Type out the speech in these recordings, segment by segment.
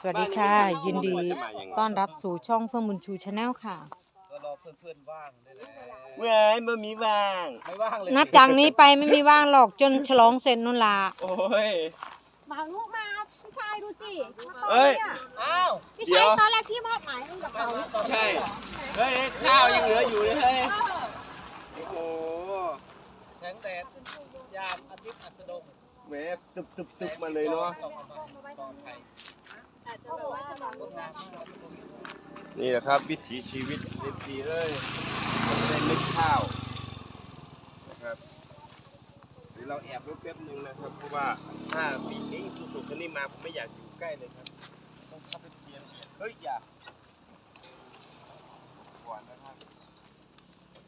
สวัสดีค่ะ ยินดีต้อนรับสู่ช่องเฟื่องบุญชูชาแนลค่ะ ก็รอเพื่อนๆว่างได้แล้วเมื่อยบ่มีว่าง ไม่ว่างเลยนับจากนี้ไปไม่มีว่างหรอกจนฉลองเสร็จนุ่นละโอ้ย มาลูกมาพี่ชายดูสิเอ้ย อ้าวพี่เดี๋ชายยวตอนแรกพี่มอบหมายให้กับเขาใช่ เฮ้ยข้าวยังเหลืออยู่เลยเฮ้ยโอ้โหแสงแดดยามอาทิตย์อัสดงแหมตึบตึบตึบมาเลยเนาะ นี่แหละครับ วิถีชีวิตเอฟซีเอ้ยมันไม่ได้นึกข้าวนะครับเดี๋ยวเราแอบรถแป๊บนึงนะครับเพราะว่าถ้าปีนี้สุดๆคนนี้มาผมไม่อยากอยู่ใกล้เลยครับต้องเข้าไปเตียงเฮ้ยอย่าก่อนนะครับ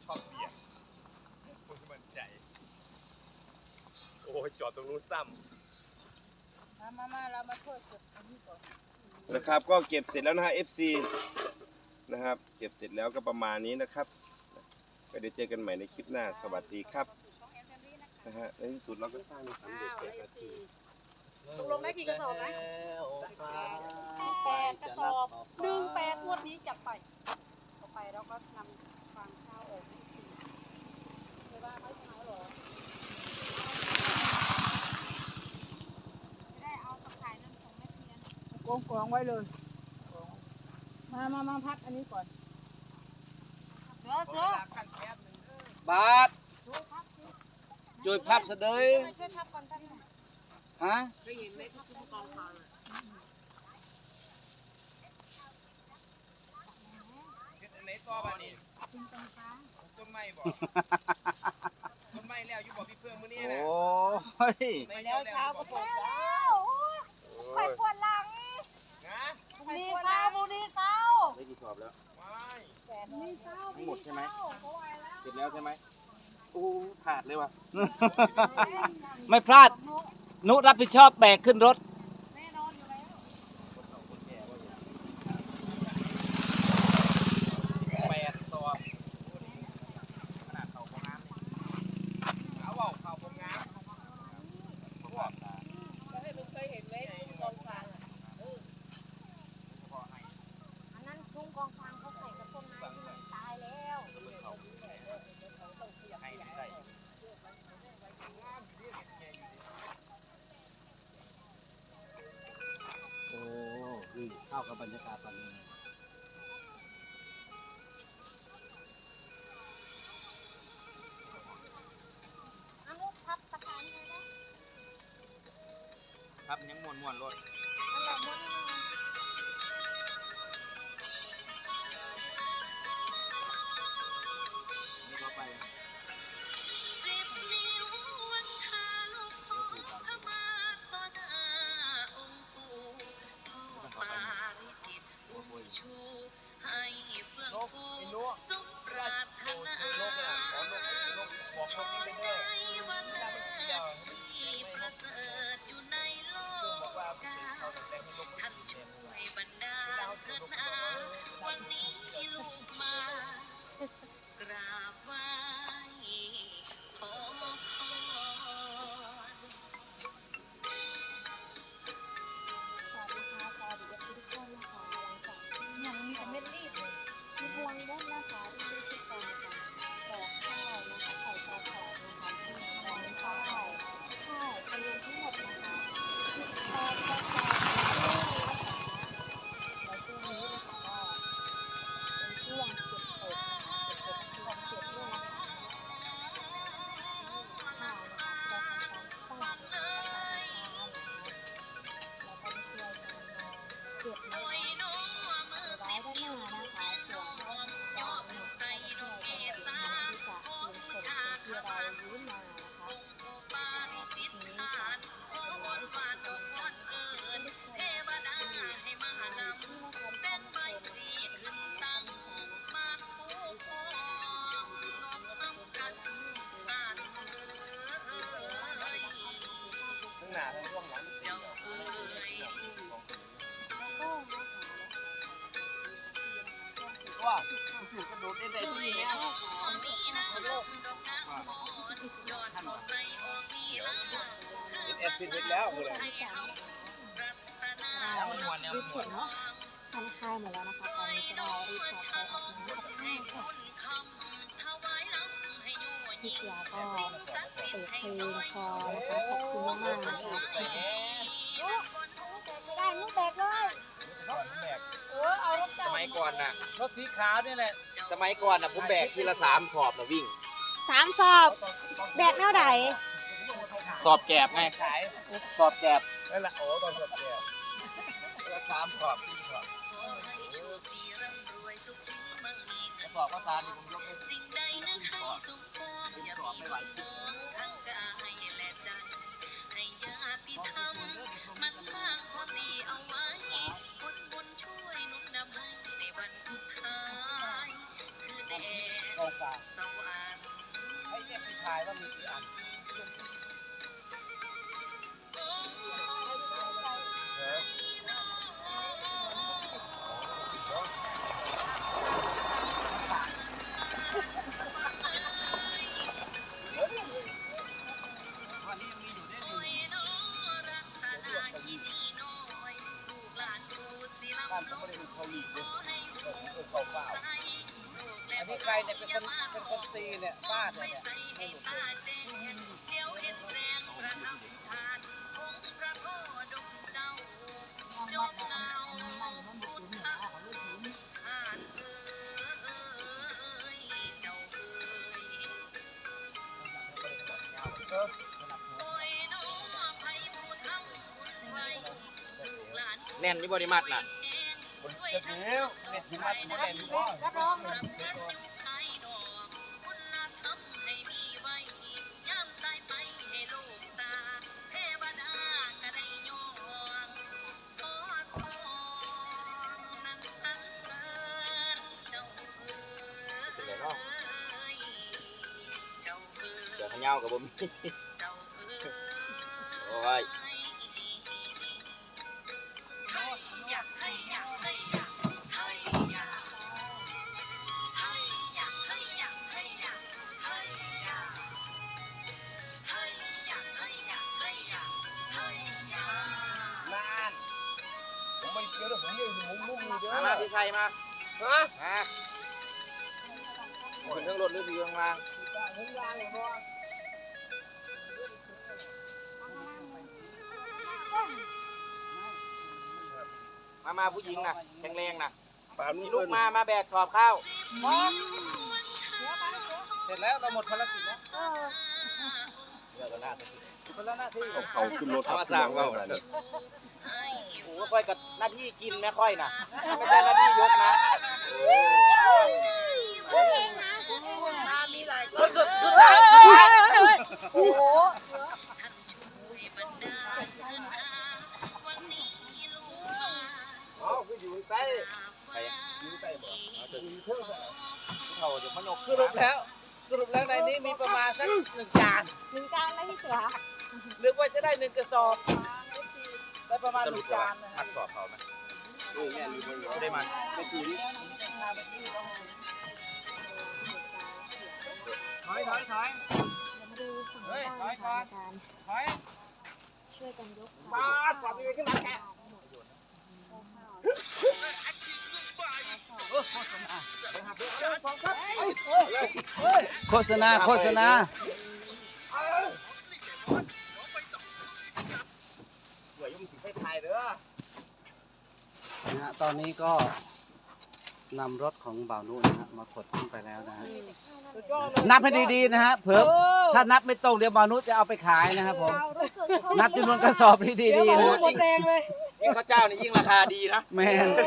ชอบเบียดคนมันใจ โอ้ยจอดตรงนู้นซ้ำมามามาเรามาช่วยกดอันนี้ก่อน นะครับ ก็เก็บเสร็จแล้วนะฮะ FC นะครับ เก็บเสร็จแล้วก็ประมาณนี้นะครับก็เดี๋ยวเจอกันใหม่ในคลิปหน้าสวัสดีครับนะฮะในที่สุดเราก็สร้างสำเร็จแก่นาทีตกลงได้กี่กระสอบนะแล้วฟ้าแปดกระสอบหนึ่งแปดงวดนี้จับไป ต่อไปเราก็นำฟางข้าวออกไม่ว่าไม่เช้าหรอไม่ได้เอาตะไคร้นั่นของแม่เทียนก องกองไว้เลยมามามาพัดอันนี้ก่อนเสือเสือบาทโดยภาพเสดยมาช่วยทับก่อนท่านหน่อยฮะในต่อบ้านี่ต้นไม้บ่ต้นไม้แล้วอยู่บ่พี่เพื่อนมื้อนี้โอนะ้ยไปแล้วเช้าก็ปวดแล้วไปปวดหลังนะ บุรีเศร้าบุรีเศร้าได้กี่สอบแล้วไม่บุรีเศร้าทั้งหมดใช่ไหมเสร็จแล้วใช่ไหมโอ้ขาดเลยว่ะ ไม่พลาด นุรับผิดชอบแบกขึ้นรถ กับบรรยากาศตอนนี้พับตะไคร้ไว้แล้วครับยังม่วนมวนรถ มันหลังม้วน นีลาเห็นแอดซิดเห็นแล้วเลยให้เฮารัตนาแล้วมันมวนแนวรีบเสร็จเนาะทานข้าวหมดแล้วนะคะตอนนี้จะรอรีบขอไปอาบน้ำกับข้าวค่ะพี่เสียก็เปิดเพลงคอนะคะขอบคุณมากๆนะคะได้ลูกแบกเลยสมัยก่อนน่ะรถสีขาวนี่แหละสมัยก่อนน่ะผมแบกทีละสามขอบนะวิ่งสามสอบแบกเท่าไหร่ สอบแกบไงขายสอบแกบนั่นแหละโอ้ตอนสอบแกบแล้วสามขอบสี่ขอบสอบภาษานี่ผมยกให้สิ่งใดนั้นให้สมปองอย่ามีมองทั้งกายและใจให้ญ ลเนี่ยเป็นคนเป็นคนตีเนี่ยฟาดเลยเนี่ยแน่นนี่บริมาตรน่ะ แล้วเนี่ยมัดมดแล้ว รับรอ เงากับบ่มีโอ้นเกี่ยวกับผมเนี่อยู่มุมมุมนี่เด้อมาพี่ชัยมาฮะมาขนเครื่องรถหรือสิอยู่ข้างล่ง Hãy subscribe มามาผู้หญิงนะแข็งแรงนะปามมีนี่ลูลูกกมามามาแบกขอบข้าวเสร็จแล้วเราหมดภารกิจแล้วเออเดี๋ยวก็น่าจะคนละหน้าที่เอาขึ้นรถครับมาขึ้นสามรว่าถแล้วโอ้ค่อยกับหน้าที่กินแม่ค่อยนะไม่ใช่หน้าที่ยกนะพูดเองนะพูดเองนะมีหลายคสุนดสุดสุดท้ายโอ้โห ใต้ใครอยู่ใต้บ่เอาแต่มีเท่าไหร่เขาจะมานกสรุปแล้ว สรุปแล้วในนี้มีประมาณสักหนึ่งจานหนึ่งจานแล้วพี่เสือหรือว่าจะได้หนึ่งกระสอบได้ประมาณหนึ่งจานนะพัดสอบเขาไหมเออแม่นอยู่บนรถไม่ได้มันไม่ตีนี่ถอยถอยถอยเดี๋ยวมาดูฝั่งเฮ้ยบ้านถอยค่ะก่อนการถอยช่วยกันยกบาสปรับไปขึ้นมาแก โฆษณา โฆษณาสวยยุ่งสิให้ทายเด้อนะฮะ ตอนนี้ก็นำรถของบ่าวนุ่นนะฮะมาขดขึ้นไปแล้วนะฮะ นับให้ดีๆนะฮะ เผื่อถ้านับไม่ตรงเดี๋ยวมานุษย์จะเอาไปขายนะครับผม นับจำนวนกระสอบให้ดีๆนะหมดแดงเลย ยิ่งข้าวเจ้านี่ยิ่งราคาดีนะแม่นเอ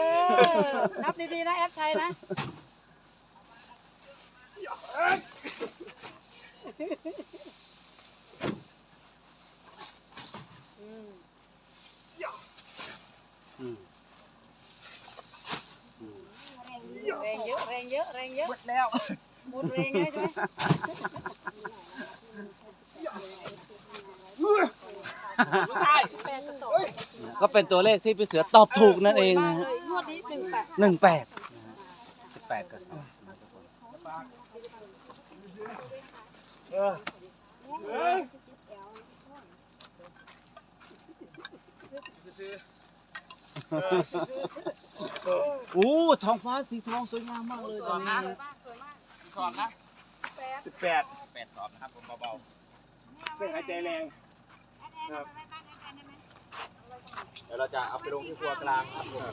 อนับดีๆนะแอปชัยนะอืมอืมแรงเยอะแรงเยอะแรงเยอะหมดแล้วหมดแรงเลยใช่ไหมก็ เป็นตัวเลขที่พี่เสือตอบถูกนั่นเองนะฮะเลยงวดนี้หนึ่งแปดหนึ่งแปดสิบแปดกระสอบนะครับผมเโอ้ท้องฟ้าสีทองสวยงามมากเลยตอนนี้สอบนะสิบแปดแปดสอบนะครับผมเบาเครื่องหายใจแรงครับๆ เดี๋ยวเราจะเอาไปลงที่ครัวกลางครับผม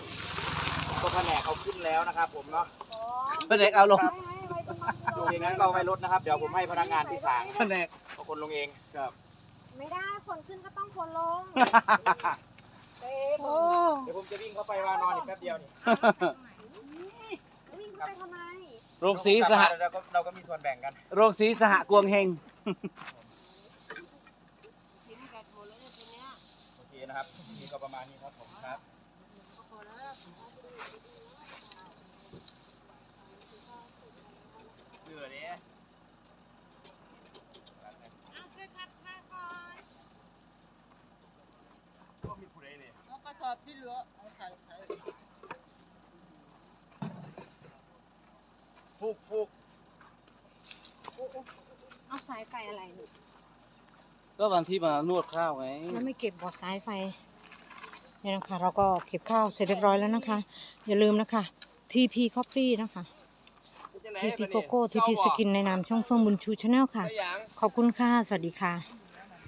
ก็แผนกเขาขึ้นแล้วนะครับ ผมเนาะแผนกเอาลงลงเองนั้นก็เอาไว้ลดนะครับ เดี๋ยวผมให้พนักงานที่สางแผนกเอาคนลงเองไม่ได้คนขึ้นก็ต้องคนลงเอ๊ะเดี๋ยวผมจะวิ่งเข้าไปว่านอนอีกแป๊บเดียวนี่วิ่งเข้าไปทำไมโรงสีสหเราก็เราก็มีส่วนแบ่งกัน โรงสีสหกวงเฮงโอเคนะครับ นี่ก็ประมาณนี้ครับผมครับเสือเนี้ยก็มีผู้ใดเนี่ยเอากระสอบที่เหลือเอาใส่ใส่ฟุกฟุกเอาสายไฟอะไรนี่ก็วันที่มานวดข้าวไง แล้วไม่เก็บบอดสายไฟเนี่ยนะคะ เราก็เก็บข้าวเสร็จเรียบร้อยแล้วนะคะ อย่าลืมนะคะ TP Coffee นะคะ TP Coco TP Skin ในนามช่องเฟื่องบุญชูชาแนลค่ะไปหยังขอบคุณค่ะ สวัสดีค่ะ